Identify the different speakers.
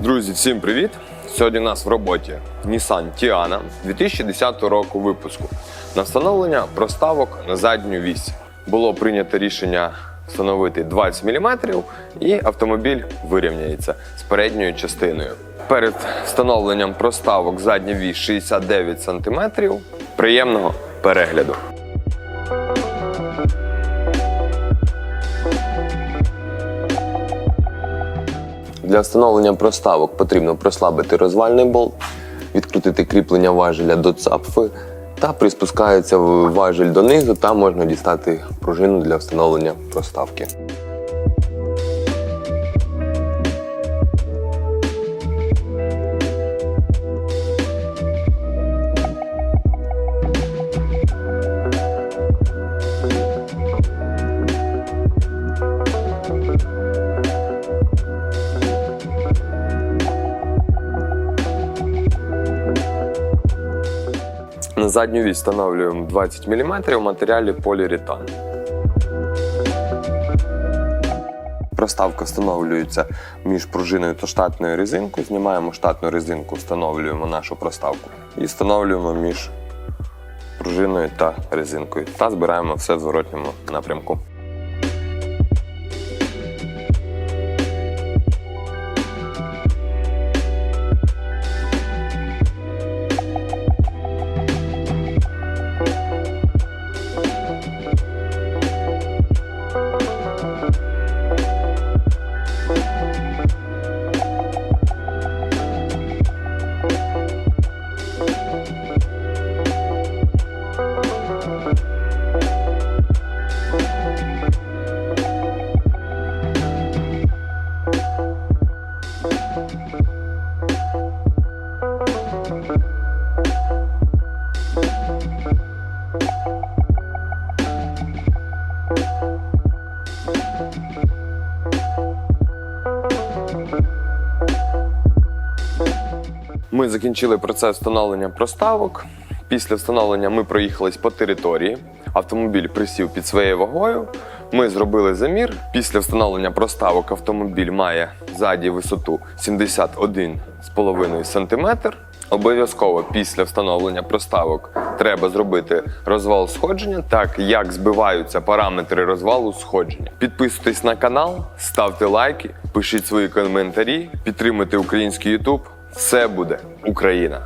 Speaker 1: Друзі, всім привіт! Сьогодні у нас в роботі Nissan Tiana 2010 року випуску на встановлення проставок на задню вісь. Було прийнято рішення встановити 20 мм і автомобіль вирівняється з передньою частиною. Перед встановленням проставок задня вісь 69 см. Приємного перегляду! Для встановлення проставок потрібно прослабити розвальний болт, відкрутити кріплення важеля до цапфи та приспускається важель донизу там можна дістати пружину для встановлення проставки. На заднюю вісь встановлюємо 20 мм в матеріалі поліуретан. Проставка встановлюється між пружиною та штатною резинкою. Знімаємо штатну резинку, встановлюємо нашу проставку і встановлюємо між пружиною та резинкою. Та збираємо все в зворотньому напрямку. Ми закінчили процес встановлення проставок. Після встановлення ми проїхались по території. Автомобіль присів під своєю вагою. Ми зробили замір. Після встановлення проставок автомобіль має ззаді висоту 71,5 см. Обов'язково після встановлення проставок треба зробити розвал сходження, так як збиваються параметри розвалу сходження. Підписуйтесь на канал, ставте лайки, пишіть свої коментарі, підтримуйте український YouTube. Все буде Україна!